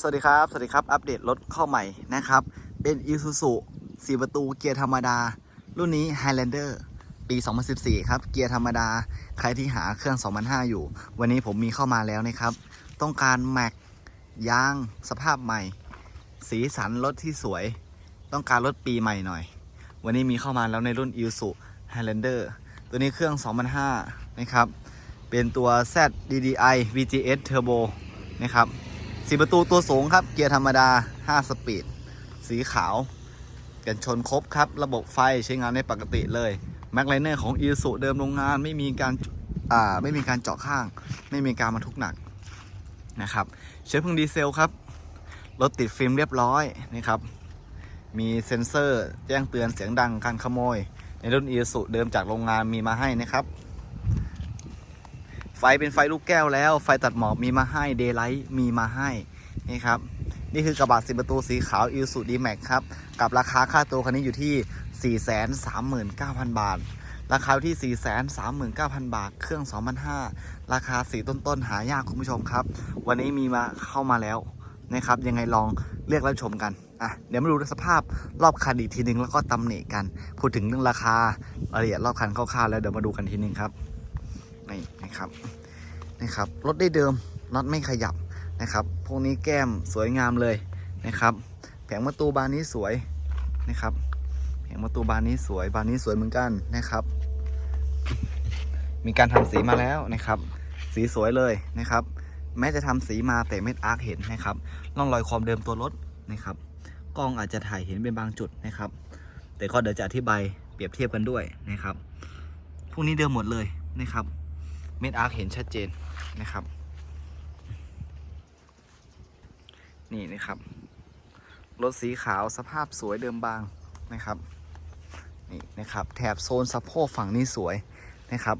สวัสดีครับ สวัสดีครับ อัปเดตรถเข้าใหม่นะครับ เป็น Isuzu 4 ประตูเกียร์ธรรมดา รุ่นนี้ Highlander ปี 2014 ครับ เกียร์ธรรมดา ใครที่หาเครื่อง 2005 อยู่ วันนี้ผมมีเข้ามาแล้วนะครับ ต้องการแม็กยาง สภาพใหม่ สีสันรถที่สวย ต้องการรถปีใหม่หน่อย วันนี้มีเข้ามาแล้วในรุ่น Isuzu Highlander ตัวนี้เครื่อง 2005 นะครับ เป็นตัว Z DDI VGS Turbo นะครับ สีประตูตัวสูงครับ เกียร์ธรรมดา 5 สปีด สีขาว กันชนครบครับ ระบบไฟใช้งานได้ปกติเลยแม็กไลเนอร์ของ i s u เดิมโรงงานไม่มีการอ่าไม่มีการเจาะข้าง ไม่มีการบรรทุกหนักนะครับเชื้อเพลิงดีเซลครับรถติดฟิล์มเรียบร้อยนะครับ มีเซ็นเซอร์แจ้งเตือนเสียงดังการขโมย ในรุ่น i s u เดิมจากโรงงานมีมาให้นะครับ ไฟเป็นไฟลูกแก้วแล้ว ไฟตัดหมอกมีมาให้เดย์ไลท์มีมาให้นี่ครับ นี่คือกระบะสิบประตูสีขาว i s u d m a x ครับ กับราคาค่าตัวคันนี้อยู่ที่ 439,000 บาท ราคาที่ 439,000 บาท เครื่อง 2,500 ราคาสีต้นๆ หายากคุณผู้ชมครับ วันนี้มีมาเข้ามาแล้วนะครับ ยังไงลองเลือกรับชมกันอะเดี๋ยวมาดูสภาพรอบคันอีกทีนึงแล้วก็ตำหนิกัน พูดถึงเรื่องราคารายละเอียดรอบคันคร่าวๆแล้วเดี๋ยวมาดูกันทีนึงครับ นะครับนะครับรถได้เดิมน็อตไม่ขยับนะครับ พวกนี้แก้มสวยงามเลยนะครับ แผงประตูบานนี้สวยนะครับ แผงประตูบานนี้สวยบานนี้สวยเหมือนกันนะครับ มีการทำสีมาแล้วนะครับ สีสวยเลยนะครับ แม้จะทำสีมาแต่เม็ดอาร์คเห็นนะครับร่องรอยความเดิมตัวรถนะครับ กล้องอาจจะถ่ายเห็นเป็นบางจุดนะครับ แต่ก็เดี๋ยวจะอธิบายเปรียบเทียบกันด้วยนะครับ พวกนี้เดิมหมดเลยนะครับ เม็ดอาร์คเห็นชัดเจนนะครับ นี่นะครับ รถสีขาวสภาพสวยเดิมบางนะครับนี่นะครับ แถบโซนสะโพกฝั่งนี้สวยนะครับ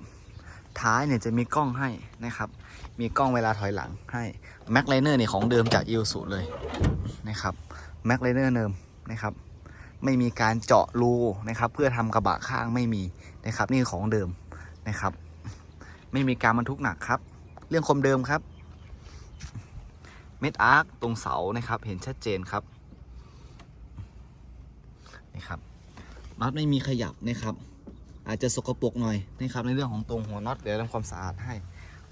ท้ายเนี่ยจะมีกล้องให้นะครับ มีกล้องเวลาถอยหลังให้แม็กไลเนอร์เนี่ยของเดิมจากอิลสุเลยนะครับแม็กไลเนอร์เดิมนะครับ ไม่มีการเจาะรูนะครับ เพื่อทำกระบะข้างไม่มีนะครับ นี่ของเดิมนะครับ ไม่มีการบรรทุกหนักครับ เรื่องคมเดิมครับ เม็ดอาร์คตรงเสานะครับ เห็นชัดเจนครับนี่ครับน็อตไม่มีขยับนะครับ อาจจะสกปรกหน่อยนะครับ ในเรื่องของตรงหัวน็อตเดี๋ยวทำความสะอาดให้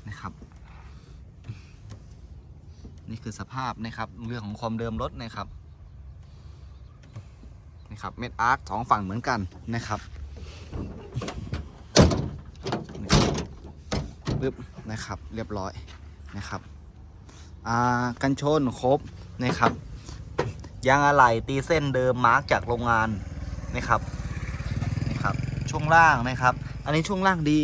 นะครับ นี่คือสภาพนะครับเรื่องของความเดิมรถนะครับนะครับเม็ดอาร์คสองฝั่งเหมือนกันนะครับ ปึ๊บนะครับ เรียบร้อยนะครับกันชนครบนะครับ ยางอะไหล่ตีเส้นเดิมมาร์กจากโรงงานนะครับนะครับ ช่วงล่างนะครับ อันนี้ช่วงล่างดี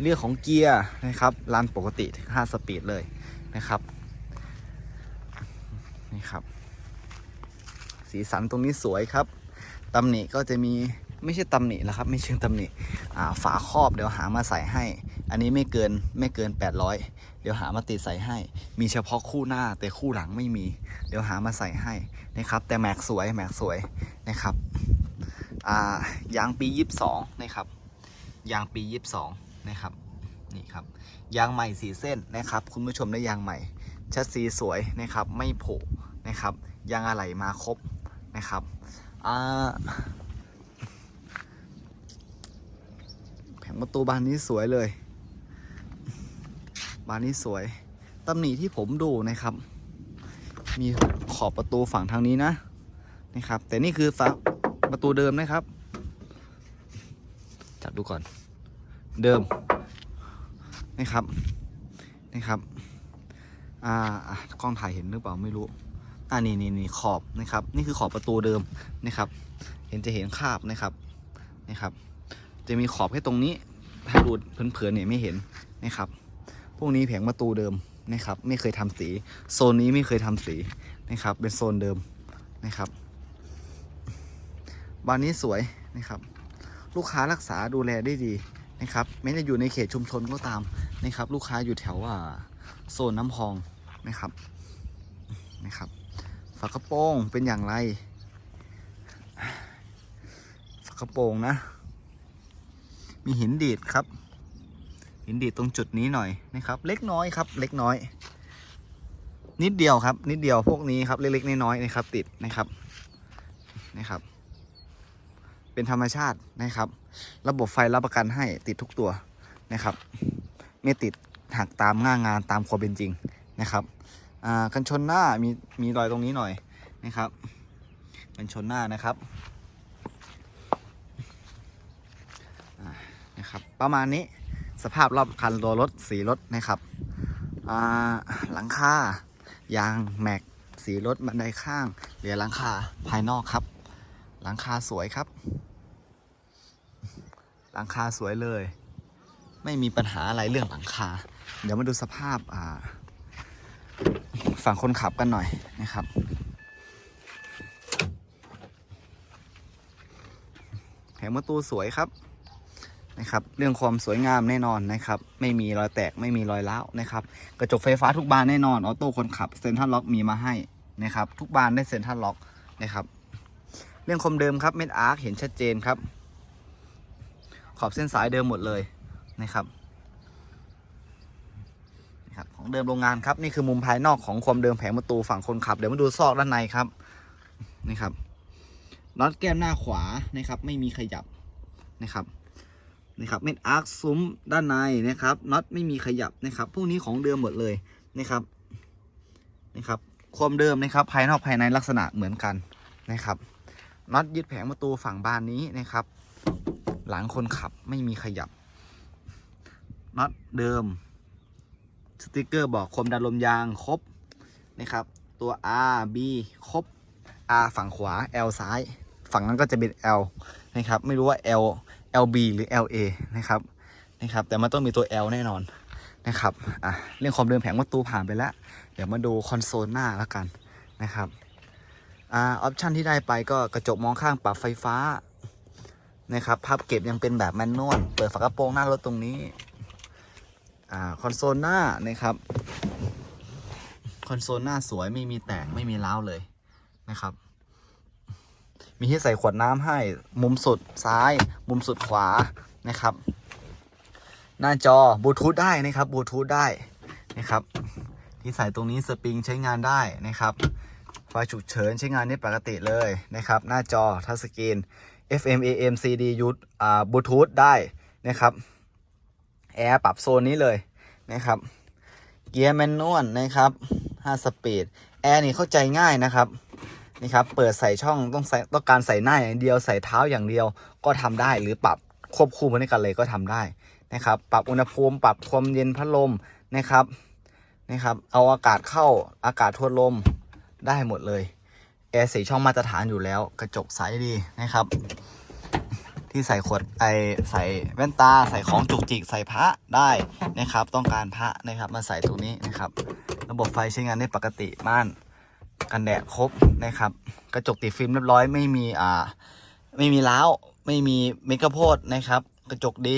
เรื่องของเกียร์นะครับรันปกติ 5 สปีดเลยนะครับนี่ครับ สีสันตรงนี้สวยครับตำหนิก็จะมีไม่ใช่ตำหนิแล้วครับ ไม่เชิงตำหนิฝาครอบเดี๋ยวหามาใส่ให้ อันนี้ไม่เกินไม่เกิน 800 เดี๋ยวหามาติดใส่ให้ มีเฉพาะคู่หน้าแต่คู่หลังไม่มี เดี๋ยวหามาใส่ให้นะครับ แต่แม็กสวยแม็กสวยนะครับอ่ายางปี 22 นะครับ ยางปี 22 นะครับนี่ครับยางใหม่สีเส้นนะครับ คุณผู้ชมได้ยางใหม่ชัดสีสวยนะครับ ไม่ผุนะครับ ยางอะไหล่มาครบนะครับอ่าแผงประตูบานนี้สวยเลย บานนี้สวยตำหนิที่ผมดูนะครับ มีขอบประตูฝั่งทางนี้นะนะครับ แต่นี่คือฝาประตูเดิมนะครับ จับดูก่อน เดิมนะครับนะครับอ่าอะกล้องถ่ายเห็นหรือเปล่าไม่รู้อ่านี่นี่นี่ขอบนะครับ นี่คือขอบประตูเดิมนะครับ เห็นจะเห็นคาบนะครับนะครับ จะมีขอบแค่ตรงนี้ถ้าดูเผินๆเนี่ยไม่เห็นนะครับ พวกนี้แผงประตูเดิมนะครับ ไม่เคยทำสี โซนนี้ไม่เคยทำสีนะครับ เป็นโซนเดิมนะครับ บานนี้สวยนะครับ ลูกค้ารักษาดูแลได้ดีนะครับแม้จะอยู่ในเขตชุมชนก็ตามนะครับ ลูกค้าอยู่แถวว่าโซนน้ำพองนะครับนะครับ ฝากระโปรงเป็นอย่างไร ฝากระโปรงนะ มีหินดีดครับ หินดีดตรงจุดนี้หน่อยนะครับ เล็กน้อยครับ เล็กน้อย นิดเดียวครับ นิดเดียวพวกนี้ครับ เล็กๆน้อยๆนะครับ ติดนะครับนะครับ เป็นธรรมชาตินะครับ ระบบไฟรับประกันให้ติดทุกตัวนะครับ ไม่ติดหักตามง่างานตามความเป็นจริงนะครับอ่ากันชนหน้ามีมีรอยตรงนี้หน่อยนะครับ กันชนหน้านะครับนะครับ ประมาณนี้ สภาพรอบคันตัวรถสีรถนะครับหลังคายางแม็กสีรถบันไดข้าง เหลือหลังคาภายนอกครับ หลังคาสวยครับ หลังคาสวยเลย ไม่มีปัญหาอะไรเรื่องหลังคา เดี๋ยวมาดูสภาพาฝั่งคนขับกันหน่อยนะครับ แผงประตูสวยครับ นะครับเรื่องความสวยงามแน่นอนนะครับไม่มีรอยแตกไม่มีรอยร้าวนะครับกระจกไฟฟ้าทุกบานแน่นอนออโต้คนขับเซ็นทรัลล็อกมีมาให้นะครับทุกบานได้เซ็นทรัลล็อกนะครับเรื่องคมเดิมครับเม็ดอาร์คเห็นชัดเจนครับ ขอบเส้นสายเดิมหมดเลยนะครับนะครับของเดิมโรงงานครับนี่คือมุมภายนอกของความเดิมแผงประตูฝั่งคนขับ เดี๋ยวมาดูซอกด้านในครับนี่ครับน็อตแก้มหน้าขวานะครับไม่มีขยับนะครับ นะครับเม็ดอาร์คซุ้มด้านในนะครับน็อตไม่มีขยับนะครับ พวกนี้ของเดิมหมดเลยนะครับนะครับความเดิมนะครับ ภายนอกภายในลักษณะเหมือนกันนะครับน็อตยึดแผงประตูฝั่งบานนี้นะครับ หลังคนขับไม่มีขยับน็อตเดิม สติกเกอร์บอกความดันลมยางครบนะครับ ตัว R B ครบ R ฝั่งขวา L ซ้าย ฝั่งนั้นก็จะเป็น L นะครับ ไม่รู้ว่า L L B หรือ L A นะครับนะครับ แต่มันต้องมีตัว L แน่นอนนะครับอะเรื่องความเดิมแผงประตูผ่านไปแล้ว เดี๋ยวมาดูคอนโซลหน้าแล้วกันนะครับอ่าออปชันที่ได้ไปก็กระจกมองข้างปรับไฟฟ้านะครับภาพเก็บยังเป็นแบบแมนนวลเปิดฝากระโปรงหน้ารถตรงนี้อ่าคอนโซลหน้านะครับคอนโซลหน้าสวยไม่มีแตกไม่มีร้าวเลยนะครับ มีที่ใส่ขวดน้ำให้ มุมสุดซ้าย มุมสุดขวานะครับ หน้าจอบลูทูธได้นะครับบลูทูธได้นะครับ ที่ใส่ตรงนี้สปริงใช้งานได้นะครับไฟฉุกเฉินใช้งานได้ปกติเลยนะครับ หน้าจอทัชสกรีน FM AM CD ยูทอ่าบลูทูธได้นะครับแอร์ปรับโซนนี้เลยนะครับ เกียร์แมนนวลนะครับ 5 สปีด แอร์นี่เข้าใจง่ายนะครับ นี่ครับ เปิดใส่ช่องต้องใส่ต้องการใส่หน้าอย่างเดียวใส่เท้าอย่างเดียวก็ทำได้หรือปรับควบคู่ไปด้วยกันเลยก็ทำได้นะครับ ปรับอุณหภูมิ ปรับความเย็นพัดลมนะครับนะครับ เอาอากาศเข้าอากาศทวนลมได้หมดเลยแอร์สีช่องมาตรฐานอยู่แล้ว กระจกใสดีนะครับ ที่ใส่ขวดไอใส่แว่นตา ใส่ของจุกจิกใส่พระได้นะครับ ต้องการพระนะครับมาใส่ตรงนี้นะครับ ระบบไฟใช้งานได้ปกติม่าน กันแดดครบนะครับ กระจกติดฟิล์มเรียบร้อยไม่มีอ่าไม่มีล้าวไม่มีเมกะโพดนะครับ กระจกดี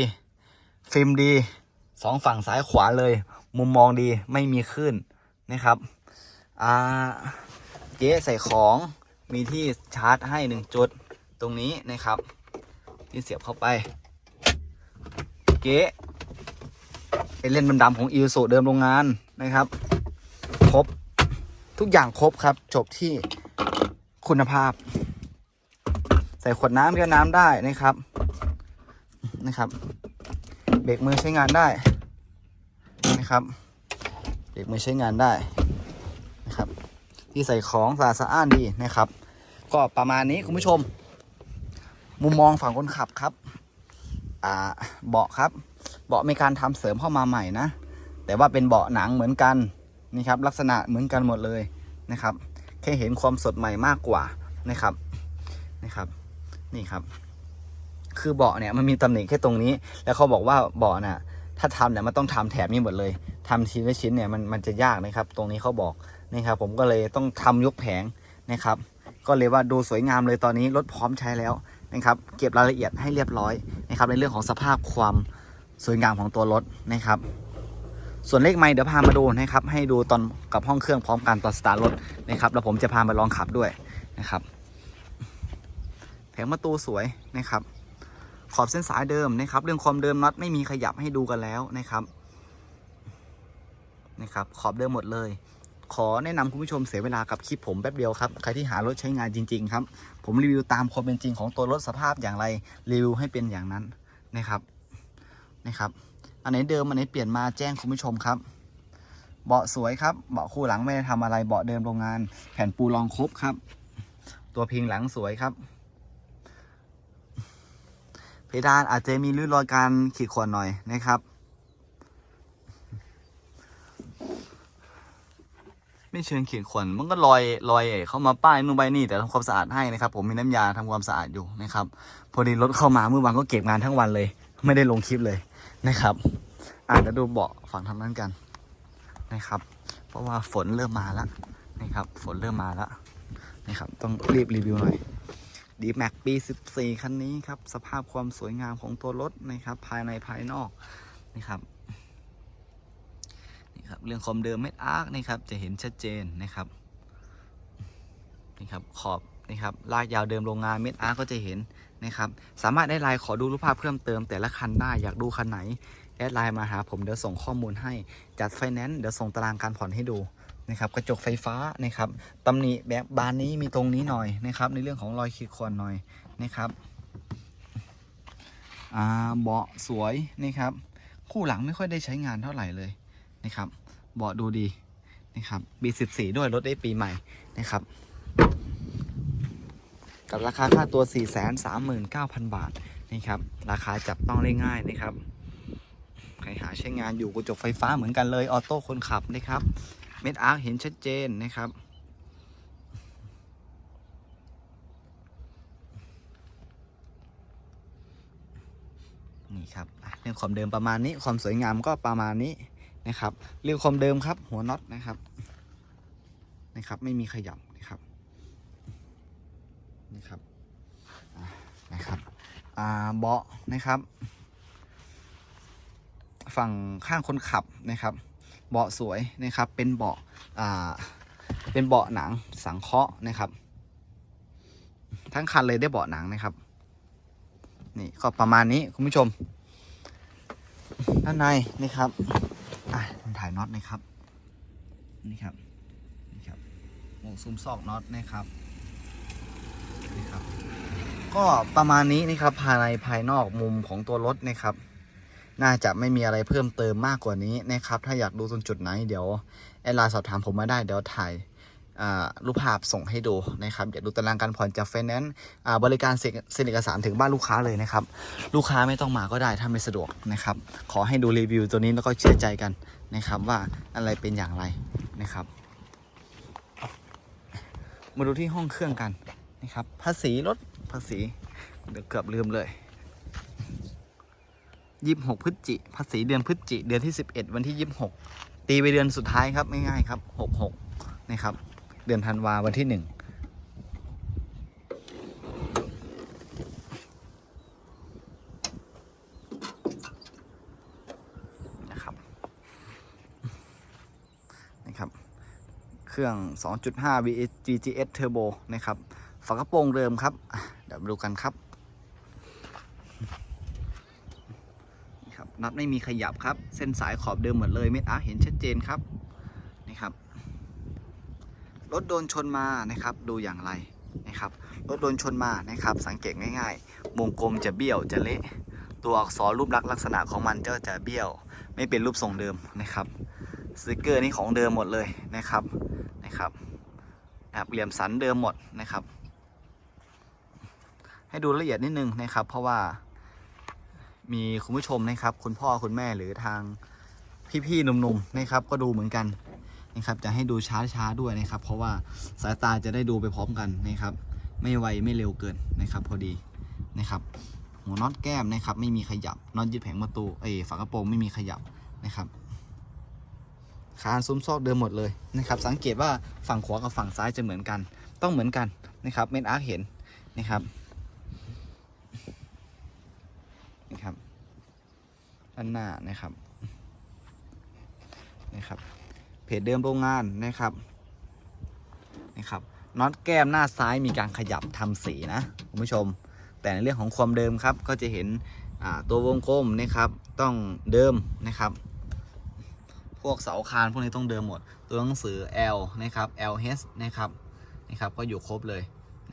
ฟิล์มดีสองฝั่งซ้ายขวาเลย มุมมองดีไม่มีคลื่นนะครับอ่าเก๊ใส่ของมีที่ชาร์จให้หนึ่งจุดตรงนี้นะครับ ที่เสียบเข้าไป เก๊เป็นเล่นดำๆของอิวโซเดิมโรงงานนะครับ ครบ ทุกอย่างครบครับ จบที่คุณภาพ ใส่ขวดน้ำแก้วน้ำได้นะครับนะครับ เบรกมือใช้งานได้นะครับ เบรกมือใช้งานได้นะครับ ที่ใส่ของสะอาดสะอ้านดีนะครับ ก็ประมาณนี้คุณผู้ชม มุมมองฝั่งคนขับครับอ่าเบาะครับ เบาะมีการทำเสริมเข้ามาใหม่นะ แต่ว่าเป็นเบาะหนังเหมือนกัน นี่ครับลักษณะเหมือนกันหมดเลยนะครับแค่เห็นความสดใหม่มากกว่านะครับนะครับนี่ครับ คือเบาะเนี่ยมันมีตำหนิแค่ตรงนี้ แล้วเขาบอกว่าเบาะน่ะถ้าทำเนี่ยมันต้องทำแถบนี้หมดเลยทำชิ้นละชิ้นเนี่ยมันมันจะยากนะครับ ตรงนี้เขาบอกนะครับผมก็เลยต้องทำยกแผงนะครับ ก็เลยว่าดูสวยงามเลยตอนนี้รถพร้อมใช้แล้วนะครับ เก็บรายละเอียดให้เรียบร้อยนะครับ ในเรื่องของสภาพความสวยงามของตัวรถนะครับ ส่วนเลขไม้เดี๋ยวพามาดูนะครับ ให้ดูตอนกับห้องเครื่องพร้อมกันตอนสตาร์ทรถนะครับแล้วผมจะพามาลองขับด้วยนะครับ แผงประตูสวยนะครับ ขอบเส้นสายเดิมนะครับ เรื่องความเดิมน็อตไม่มีขยับให้ดูกันแล้วนะครับนะครับ ขอบเดิมหมดเลย ขอแนะนำคุณผู้ชมเสียเวลากับคลิปผมแป๊บเดียวครับ ใครที่หารถใช้งานจริง ๆ ครับ ผมรีวิวตามความเป็นจริงของตัวรถสภาพอย่างไรรีวิวให้เป็นอย่างนั้นนะครับนะครับ อันไหนเดิมอันไหนเปลี่ยนมาแจ้งคุณผู้ชมครับ เบาะสวยครับเบาะคู่หลังไม่ได้ทำอะไรเบาะเดิมโรงงาน แผ่นปูรองครบครับ ตัวพิงหลังสวยครับเพดานอาจจะมีริ้วรอยการขีดข่วนหน่อยนะครับ ไม่เชิงขีดข่วนมันก็ลอยลอยเข้ามาป้ายนู่นไปนี่แต่ทำความสะอาดให้นะครับ ผมมีน้ำยาทำความสะอาดอยู่นะครับ พอดีรถเข้ามาเมื่อวานก็เก็บงานทั้งวันเลย ไม่ได้ลงคลิปเลย นะครับอ่าจะดูเบาะฝั่งทางนั้นกันนะครับ เพราะว่าฝนเริ่มมาแล้วนะครับ ฝนเริ่มมาแล้วนะครับ ต้องรีบรีวิวหน่อยดีแม็กปี 14 คันนี้ครับ สภาพความสวยงามของตัวรถนะครับ ภายในภายนอกนะครับนี่ครับ เรื่องคอมเดิมเม็ดอาร์คนะครับ จะเห็นชัดเจนนะครับนี่ครับ ขอบ นะครับลากยาวเดิมโรงงานเม็ดอาร์ก็จะเห็นนะครับสามารถได้ไลน์ขอดูรูปภาพเพิ่มเติมแต่ละคันได้อยากดูคันไหนแอดไลน์มาหาผมเดี๋ยวส่งข้อมูลให้จัดไฟแนนซ์เดี๋ยวส่งตารางการผ่อนให้ดูนะครับกระจกไฟฟ้านะครับตำหนิแบบบานนี้มีตรงนี้หน่อยนะครับ ในเรื่องของรอยขีดข่วนหน่อยนะครับเบาะสวยนะครับ คู่หลังไม่ค่อยได้ใช้งานเท่าไหร่เลยนะครับเบาะดูดีนะครับ B14 ด้วยรถได้ปีใหม่นะครับ กับราคาค่าตัว 439,000 บาทนะครับราคาจับต้องได้ง่ายนะครับใครหาใช้งานอยู่กระจกไฟฟ้าเหมือนกันเลยออโต้คนขับนะครับเม็ดอาร์คเห็นชัดเจนนะครับนี่ครับเรื่องความเดิมประมาณนี้ความสวยงามก็ประมาณนี้นะครับ เรื่องความเดิมครับหัวน็อตนะครับนะครับ ไม่มีขยับ นะครับนี่ครับอะนะครับเบาะนะครับ ฝั่งข้างคนขับนะครับ เบาะสวยนะครับ เป็นเบาะเป็นเบาะหนังสังเคราะห์นะครับ ทั้งคันเลยได้เบาะหนังนะครับนี่ก็ประมาณนี้คุณผู้ชม ด้านในนี่ครับอะถ่ายน็อตนะครับนี่ครับนี่ครับหมวกซุ้มซอกน็อตนะครับ นี่ครับ ก็ประมาณนี้นะครับภายในภายนอกมุมของตัวรถนะครับ น่าจะไม่มีอะไรเพิ่มเติมมากกว่านี้นะครับ ถ้าอยากดูตรงจุดไหนเดี๋ยวแอดไลน์สอบถามผมมาได้เดี๋ยวถ่ายรูปภาพส่งให้ดูนะครับอยากดูตารางการผ่อนจากไฟแนนซ์บริการเซ็นเอกสารถึงบ้านลูกค้าเลยนะครับ ลูกค้าไม่ต้องมาก็ได้ถ้าไม่สะดวกนะครับ ขอให้ดูรีวิวตัวนี้แล้วก็เชื่อใจกันนะครับว่าอะไรเป็นอย่างไรนะครับ มาดูที่ห้องเครื่องกัน นะครับ ภาษีรถภาษี เดี๋ยวเกือบลืมเลยยี่สิบหกพฤศจิภาษีเดือนพฤศจิเดือนที่สิบเอ็ดวันที่ยี่สิบหกตีไปเดือนสุดท้ายครับง่ายๆครับหกหกนะครับ เดือนธันวาวันที่หนึ่งนะครับนะครับ เครื่อง 2.5 VS GGS Turbo นะครับ ฝากระโปรงเดิมครับเดี๋ยวมาดูกันครับนี่ครับน็อตไม่มีขยับครับ เส้นสายขอบเดิมหมดเลยเม็ดอาร์เห็นชัดเจนครับนี่ครับรถโดนชนมานะครับดูอย่างไรนะครับรถโดนชนมานะครับ สังเกตง่ายๆวงกลมจะเบี้ยวจะเละตัวอักษรรูปลักษณ์ลักษณะของมันก็จะเบี้ยว ไม่เป็นรูปทรงเดิมนะครับสติกเกอร์นี่ของเดิมหมดเลยนะครับนะครับนะครับเหลี่ยมสันเดิมหมดนะครับ ให้ดูละเอียดนิดนึงนะครับ เพราะว่ามีคุณผู้ชมนะครับ คุณพ่อคุณแม่หรือทางพี่ๆหนุ่มๆนะครับ ก็ดูเหมือนกันนะครับ จะให้ดูช้าๆด้วยนะครับ เพราะว่าสายตาจะได้ดูไปพร้อมกันนะครับ ไม่ไวไม่เร็วเกินนะครับ พอดีนะครับ หัวน็อตแก้มนะครับ ไม่มีขยับน็อตยึดแผงประตูเอยฝากระโปรงไม่มีขยับนะครับคานซุ้มซอกเดิมหมดเลยนะครับ สังเกตว่าฝั่งขวากับฝั่งซ้ายจะเหมือนกัน ต้องเหมือนกันนะครับเมนอาร์เห็นนะครับ ด้านหน้านะครับนะครับเพจเดิมโรงงานนะครับนะครับน็อตแก้มหน้าซ้ายมีการขยับทำสีนะคุณผู้ชม แต่ในเรื่องของความเดิมครับก็จะเห็นตัววงกลมนะครับต้องเดิมนะครับพพวกเสาคานพวกนี้ต้องเดิมหมด ตัวหนังสือ L นะครับ LH นะครับนะครับก็อยู่ครบเลย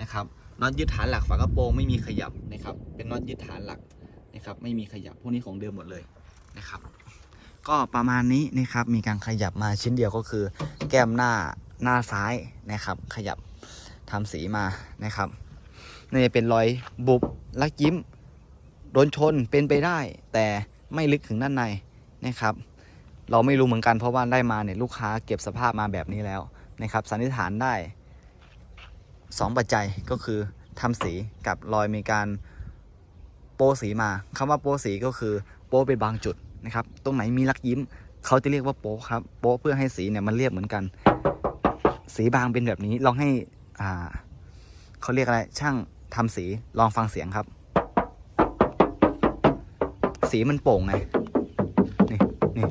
นะครับน็อตยึดฐานหลักฝากระโปรงไม่มีขยับนะครับเป็นน็อตยึดฐานหลัก นะครับ ไม่มีขยับพวกนี้ของเดิมหมดเลยนะครับ ก็ประมาณนี้นะครับ มีการขยับมาชิ้นเดียวก็คือ แก้มหน้าหน้าซ้ายนะครับ ขยับทำสีมานะครับนี่จะเป็นรอยบุบลักยิ้มโดนชนเป็นไปได้ แต่ไม่ลึกถึงด้านในนะครับ เราไม่รู้เหมือนกันเพราะว่าได้มาเนี่ยลูกค้าเก็บสภาพมาแบบนี้แล้วนะครับสันนิษฐานได้ 2 ปัจจัยก็คือทำสีกับรอยมีการ โปสีมาคำว่าโปสีก็คือโปเป็นบางจุดนะครับ ตรงไหนมีลักยิ้ม เขาจะเรียกว่าโปครับโปเพื่อให้สีเนี่ยมันเรียบเหมือนกัน สีบางเป็นแบบนี้ลองให้อ่าเขาเรียกอะไรช่างทำสีลองฟังเสียงครับ สีมันโป่งไงนี่นี่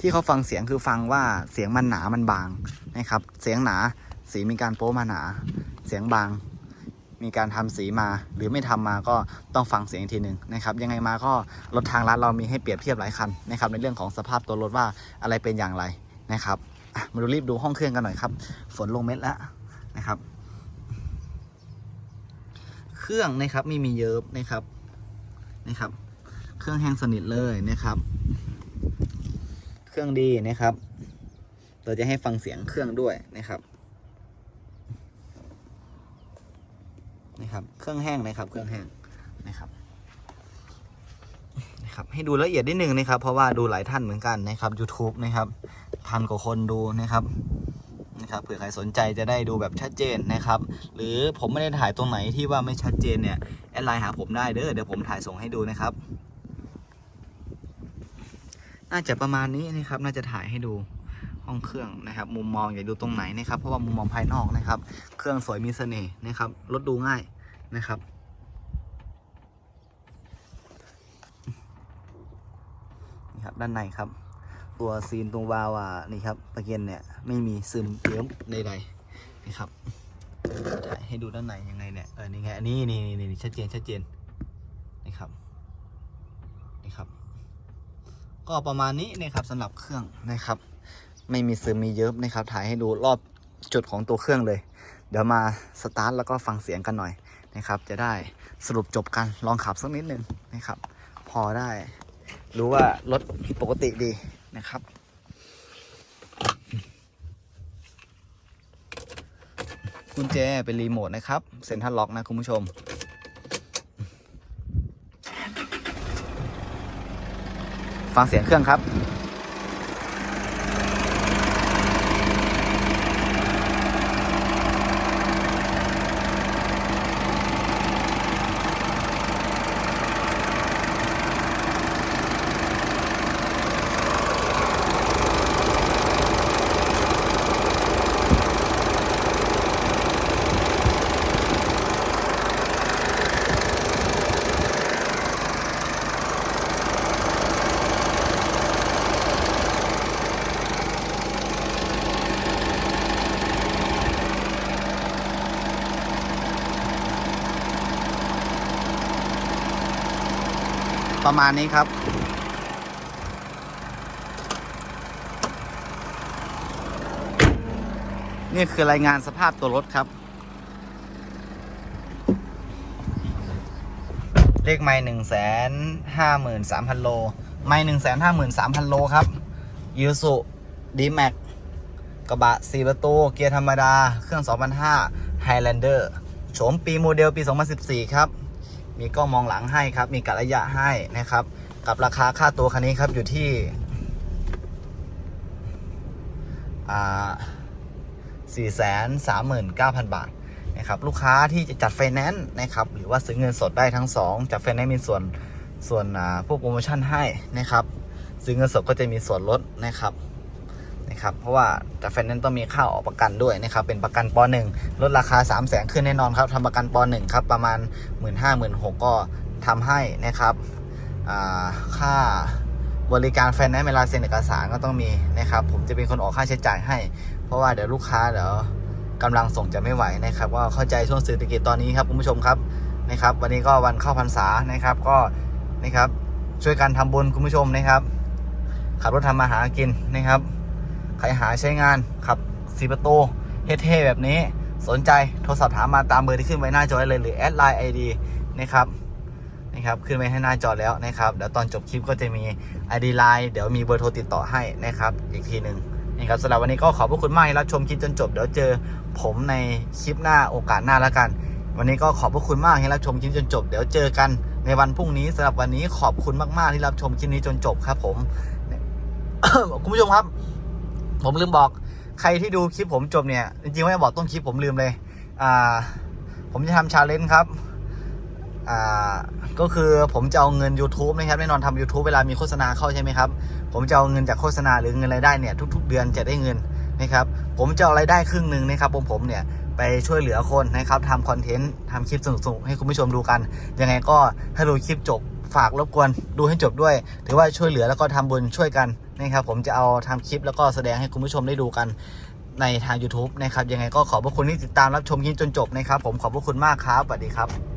ที่เขาฟังเสียงคือฟังว่าเสียงมันหนามันบางนะครับ เสียงหนาสีมีการโป๊มาหนา สียงบาง มีการทำสีมาหรือไม่ทำมาก็ต้องฟังเสียงอีกทีหนึ่งนะครับยังไงมาก็รถทางร้านเรามีให้เปรียบเทียบหลายคันนะครับในเรื่องของสภาพตัวรถว่าอะไรเป็นอย่างไรนะครับมาดูรีบดูห้องเครื่องกันหน่อยครับ ฝนลงเม็ดแล้วนะครับ เครื่องนะครับไม่มีเยิบนะครับนะครับ เครื่องแห้งสนิทเลยนะครับ เครื่องดีนะครับ เราจะให้ฟังเสียงเครื่องด้วยนะครับ นะครับเครื่องแห้งนะครับเครื่องแห้งนะครับนะครับให้ดูละเอียดนิดนึงนะครับ เพราะว่าดูหลายท่านเหมือนกันนะครับ YouTube นะครับพันกว่าคนดูนะครับนะครับเผื่อใครสนใจจะได้ดูแบบชัดเจนนะครับ หรือผมไม่ได้ถ่ายตรงไหนที่ว่าไม่ชัดเจนเนี่ยแอดไลน์หาผมได้เด้อเดี๋ยวผมถ่ายส่งให้ดูนะครับ น่าจะประมาณนี้นะครับ น่าจะถ่ายให้ดู ห้องเครื่องนะครับ มุมมองอย่าดูตรงไหนนะครับ เพราะว่ามุมมองภายนอกนะครับ เครื่องสวยมีเสน่ห์นะครับ รถดูง่ายนะครับ นี่ครับด้านในครับ ตัวซีนตรงวาวอะนี่ครับตะเกียนเนี่ยไม่มีซึมเยิ้มใดๆนี่ครับถ่ายให้ดูด้านในยังไงเนี่ยเออนี่ไงอันนี้นี่นี่นี่ชัดเจนชัดเจนนี่ครับนี่ครับ ก็ประมาณนี้นะครับสำหรับเครื่องนะครับ ไม่มีซึมมีเยิบนะครับ ถ่ายให้ดูรอบจุดของตัวเครื่องเลย เดี๋ยวมาสตาร์ทแล้วก็ฟังเสียงกันหน่อยนะครับ จะได้สรุปจบกันลองขับสักนิดนึงนะครับ พอได้ รู้ว่ารถผิดปกติดีนะครับกุญแจเป็นรีโมทนะครับเซ็นทรัลล็อกนะคุณผู้ชม ฟังเสียงเครื่องครับ ประมาณนี้ครับ นี่คือรายงานสภาพตัวรถครับ เลขไม่หนึ่งแสนห้าหมื่นสามพันโล ไม่หนึ่งแสนห้าหมื่นสามพันโลครับยูสุดีแม็กกระบะสี่ประตู เกียร์ธรรมดา เครื่อง 2005 Highlander โฉมปีโมเดลปี 2014 ครับ มีกล้องมองหลังให้ครับ มีกัดระยะให้นะครับ กับราคาค่าตัวคันนี้ครับอยู่ที่อ่าสี่แสนสามหมื่นเก้าพันบาทนะครับลูกค้าที่จะจัดไฟแนนซ์นะครับหรือว่าซื้อเงินสดได้ทั้งสองจัดไฟแนนซ์มีส่วนส่วนอาพวกโปรโมชั่นให้นะครับ ซื้อเงินสดก็จะมีส่วนลดนะครับ นะครับเพราะว่าจัดไฟแนนซ์ต้องมีค่าออกประกันด้วยนะครับเป็นประกันปหนึ่งลดราคา 3 0 0แสนขึ้นแน่นอนครับทำประกันปหนึ่งครับประมาณ 1 5 0 0 0 0 1 6ก็ทำให้นะครับค่าบริการไฟแนนซ์เวลาเซ็นเอกสารก็ต้องมีนะครับผมจะเป็นคนออกค่าใช้จ่ายให้ เพราะว่าเดี๋ยวลูกค้าเดี๋ยวกำลังส่งจะไม่ไหวนะครับก็เข้าใจช่วงเศรษฐกิจตอนนี้ครับคุณผู้ชมครับนะครับวันนี้ก็วันเข้าพรรษานะครับก็นะครับช่วยกันทำบุญคุณผู้ชมนะครับขับรถทำมาหากินนะครับ ใครหาใช้งานขับสีประตูเท่ๆแบบนี้สนใจโทรสอบถามมาตามเบอร์ที่ขึ้นไว้หน้าจอเลยหรือแอดไลน์ไอดีนะครับนะครับขึ้นไว้ให้หน้าจอแล้วนะครับเดี๋ยวตอนจบคลิปก็จะมี ID Line เดี๋ยวมีเบอร์โทรติดต่อให้นะครับอีกทีหนึ่งนะครับสำหรับวันนี้ก็ขอบพระคุณมากที่รับชมคลิปจนจบเดี๋ยวเจอผมในคลิปหน้าโอกาสหน้าแล้วกัน วันนี้ก็ขอบพระคุณมากที่รับชมคลิปจนจบ เดี๋ยวเจอกันในวันพรุ่งนี้สำหรับวันนี้ขอบคุณมากๆที่รับชมคลิปนี้จนจบครับผมคุณผู้ชมครับ ผมลืมบอกใครที่ดูคลิปผมจบเนี่ย จริงๆไม่ได้บอกต้นคลิปผมลืมเลย อ่า ผมจะทำชาเลนจ์ครับ อ่า ก็คือผมจะเอาเงิน YouTube นะครับแน่นอนทำ YouTube เวลามีโฆษณาเข้าใช่ไหมครับ ผมจะเอาเงินจากโฆษณาหรือเงินรายได้เนี่ยทุก ๆ เดือนจะได้เงินนะครับ ผมจะเอารายได้ครึ่งหนึ่งนะครับผมผมเนี่ยไปช่วยเหลือคนนะครับทำคอนเทนต์ทำคลิปสนุกๆให้คุณผู้ชมดูกัน ยังไงก็ถ้าดูคลิปจบ ฝากรบกวนดูให้จบด้วย ถือว่าช่วยเหลือแล้วก็ทำบุญช่วยกันนะครับผมจะเอาทำคลิปแล้วก็แสดงให้คุณผู้ชมได้ดูกันในทาง YouTube นะครับยังไงก็ขอบพระคุณที่ติดตามรับชมยินจนจบนะครับผมขอบพระคุณมากครับสวัสดีครับ